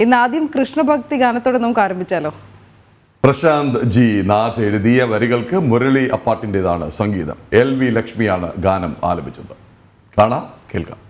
ഇന്ന് ആദ്യം കൃഷ്ണഭക്തി ഗാനത്തോടെ നമുക്ക് ആരംഭിച്ചാലോ? പ്രശാന്ത് ജി നാഥ് എഴുതിയ വരികൾക്ക് മുരളി അപ്പാട്ടിന്റെതാണ് സംഗീതം. എൽ വി ലക്ഷ്മിയാണ് ഗാനം ആലപിച്ചത്. കാണാം കേൾക്കാം.